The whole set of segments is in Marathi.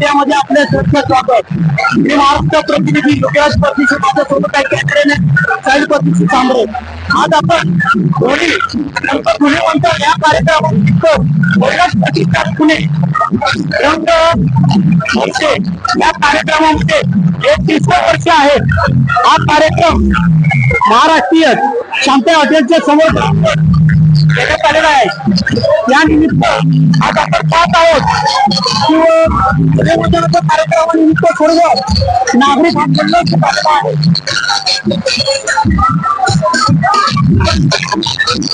त्यामध्ये आपल्या चर्चा स्वागत. मी महाराष्ट्र प्रतिनिधी योगेश परदेशी माझ्यासोबत काही केंद्रेने साईड परदेशी सांबरे. आज आपण धोनी नंतर पुणे म्हणतात या कार्यक्रमानिमित्त कैलास प्रतिष्ठान पुणे. रंग या कार्यक्रमामध्ये हे तिसरं वर्ष आहे. हा कार्यक्रम महाराष्ट्रीय शांती हॉटेलच्या समोर. देण्यात आलेला आहे या निमित्त आज आपण पाहत आहोत की सूर्यपूजनाच्या कार्यक्रमानिमित्त सर्व नागरिक हा जल्लोष झालेला आहे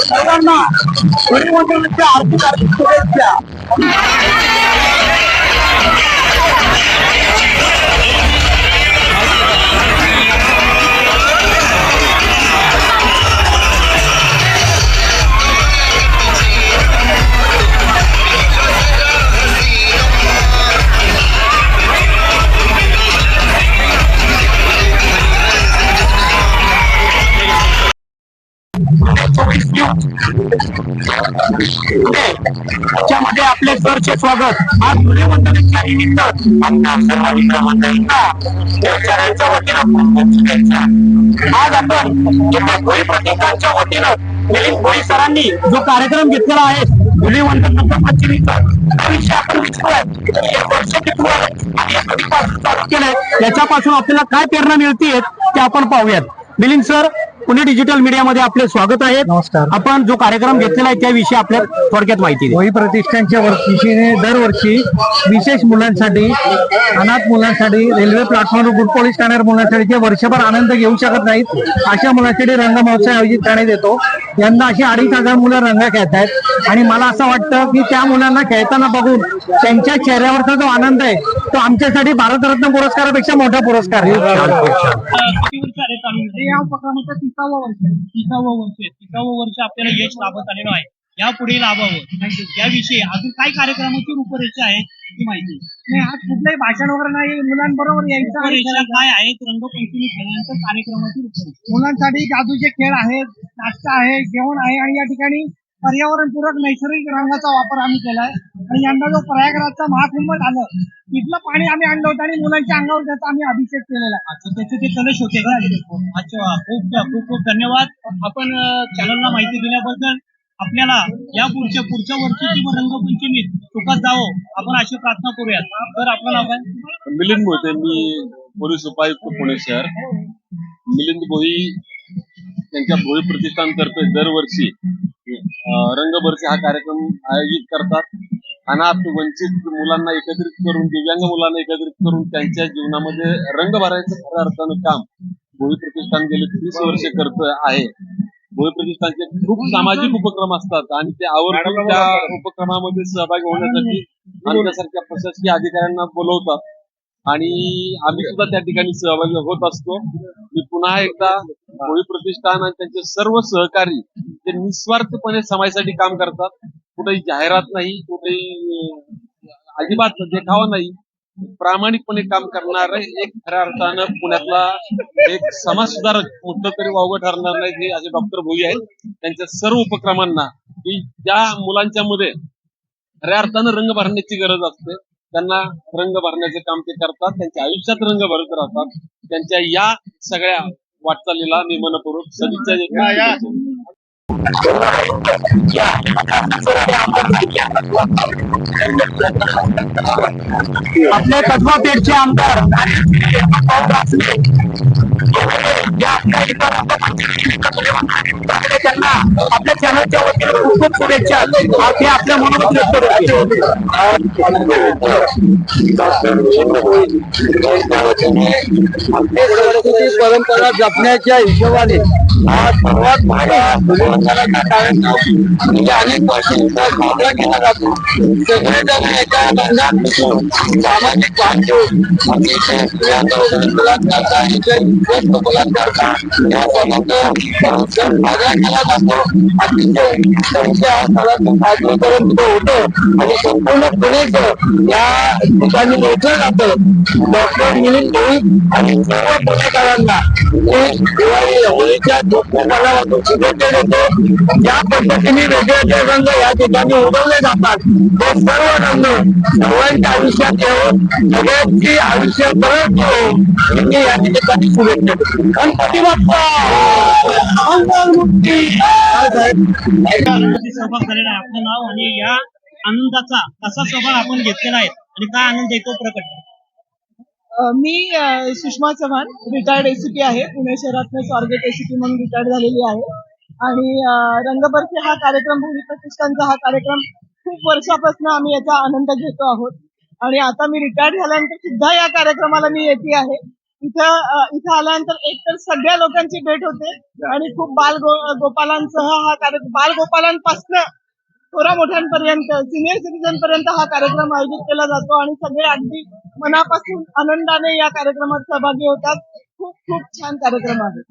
सर्वांना सूर्यवंदनाच्या आर्थिक आर्थिक शुभेच्छा त्याच्यामध्ये आपले सरचे स्वागत. आज सूर्यवंदनाच्या निमित्त आमच्या सर्व मित्र मंडळींना शेतकऱ्यांच्या वतीनं आज आपण एका भोई प्रतिष्ठानच्या वतीनं मिलिंद भोई सरांनी जो कार्यक्रम घेतलेला आहे सूर्यवंदनाच्या पंचमीचा त्या विषयी आपल्याला काय प्रेरणा मिळते ते आपण पाहूयात. मिलिंद सर पुणे डिजिटल मीडियामध्ये आपले स्वागत आहे. नमस्कार. आपण जो कार्यक्रम घेतलेला आहे त्याविषयी आपल्या थोडक्यात माहिती वही प्रतिष्ठानच्या वर्षीने दरवर्षी विशेष मुलांसाठी अनाथ मुलांसाठी रेल्वे प्लॅटफॉर्म गुड पोलीस ठाण्यावर मुलांसाठी जे वर्षभर आनंद घेऊ शकत नाहीत अशा मुलांसाठी रंग महोत्सव आयोजित करण्यात येतो. यंदा अशी अडीच हजार मुलं रंग खेळत आहेत. आणि मला असं वाटतं की त्या मुलांना खेळताना बघून त्यांच्या चेहऱ्यावरचा जो आनंद आहे तो आमच्यासाठी भारतरत्न पुरस्कारापेक्षा मोठा पुरस्कार आहे. या उपक्रमाचं तिसावं वर्ष आहे. तिसावं वर्ष आहे. तिसावं वर्ष आपल्याला यश लाभत आलेलं आहे. या पुढे लाभावं याविषयी अजून काय कार्यक्रमाची रूपरेषा आहे ती माहिती नाही आज कुठलंही भाषण वगैरे नाही मुलांबरोबर यायचं काय आहेत रंगपंचमी खेळल्यानंतर कार्यक्रमाची रूपरेषा. मुलांसाठी जादूचे खेळ आहेत नाश्ता आहे जेवण आहे आणि या ठिकाणी पर्यावरणपूरक नैसर्गिक रंगाचा वापर आम्ही केलाय. यंदा जो प्रयागराजचा महाकुंभ झालं तिथलं पाणी आम्ही आणलं होतं आणि मुलांच्या अंगावर त्याचा आम्ही अभिषेक केलेला. अच्छा त्याचे ते कलश होते का? अच्छा खूप खूप खूप धन्यवाद. आपण चॅनलला माहिती दिल्याबद्दल आपल्याला या पुढच्या पुढच्या वर्षीची रंगपंचमीत चुकत जावं आपण अशी प्रार्थना करूयात. तर आपलं नाव काय? मिलिंद मोहिते मी पोलीस उपायुक्त पुणे शहर. मिलिंद भोई त्यांच्या भोई प्रतिष्ठानतर्फे दरवर्षी अं, रंगभरती हा कार्यक्रम आयोजित करतात. अनाथ वंचित मुलांना एकत्रित करून दिव्यांग मुलांना एकत्रित करून त्यांच्या जीवनामध्ये रंग भरायचं खऱ्या अर्थानं काम भोई प्रतिष्ठान गेले तीस वर्ष करत आहे. भोई प्रतिष्ठानचे खूप सामाजिक उपक्रम असतात आणि ते आवर्जून त्या उपक्रमामध्ये सहभागी होण्यासाठी आमच्यासारख्या प्रशासकीय अधिकाऱ्यांना बोलवतात. आणि आम्ही सुद्धा त्या ठिकाणी सहभागी होत असतो. मी पुन्हा एकदा भोई प्रतिष्ठान आणि त्यांचे सर्व सहकारी ते निस्वार्थपणे समाजासाठी काम करतात. कुठेही जाहिरात नाही कुठेही अजिबात देखावा नाही. प्रामाणिकपणे काम करणार एक खऱ्या अर्थानं पुण्यातला एक समाज सुधारक म्हटलं तरी वावगं ठरणार नाही हे असे डॉक्टर भोई आहेत. त्यांच्या सर्व उपक्रमांना की ज्या मुलांच्या मध्ये खऱ्या अर्थानं रंग भरण्याची गरज असते त्यांना रंग भरण्याचे काम ते करतात त्यांच्या आयुष्यात रंग भरत राहतात त्यांच्या या सगळ्या वाटचालीला मी मनपूर्वक सदिच्छा देतो. आपले कसबा पेठचे आमदार त्यांना आपल्या चॅनलच्या वतीने खूप खूप शुभेच्छा ते आपल्या मनात व्यक्त संस्कृती परंपरा जपण्याच्या हिशोबाने हा सर्वात मोठा म्हणजे अनेक वर्षांचा साजरा केला जातो. सगळेजण एका रंगात सामाजिक बांधव अतिशय वगैरे मुलांकरता इथे व्यस्त मुलांकरता साजरा केला जातो अतिशय त्यांच्या सणाचं तिथं होतं. आणि संपूर्ण पुणेकर या ठिकाणी मोठं जातं. डॉक्टर मिलिंद आणि सर्व पुणेकरांना. दिवाळी होळीच्या मला ज्या पद्धतीने वेगवेगळे रंग या ठिकाणी उगवले जातात ते सर्व रंग सर्वांच्या आयुष्यात येऊन सगळ्यांची आयुष्य परत या ठिकाणी शुभेच्छा गणपती आपलं नाव आणि या आनंदाचा कसा सभा आपण घेतलेला आहे आणि काय आनंद येतो प्रकट मी सुषमा चव्हाण रिटायर्ड एसीपी आहे. पुणे शहरातनं स्वारगेट एसीपी म्हणून रिटायर्ड झालेली आहे. आणि रंगबर्फी हा कार्यक्रम भूमी प्रतिष्ठानचा हा कार्यक्रम खूप वर्षापासून आम्ही याचा आनंद घेतो आहोत. आणि आता मी रिटायर्ड झाल्यानंतर सुद्धा या कार्यक्रमाला मी येते आहे. इथं इथं आल्यानंतर एकतर सगळ्या लोकांची भेट होते. आणि खूप बाल गो गोपालांसह हा कार्यक्रम बाल गोपालांपासनं थोरा मोठ्यांपर्यंत सिनियर सिटीजन पर्यंत हा कार्यक्रम आयोजित केला जातो आणि सगळे अगदी मनापासून आनंदाने या कार्यक्रमात सहभागी होतात. खूप खूप छान कार्यक्रम आहे.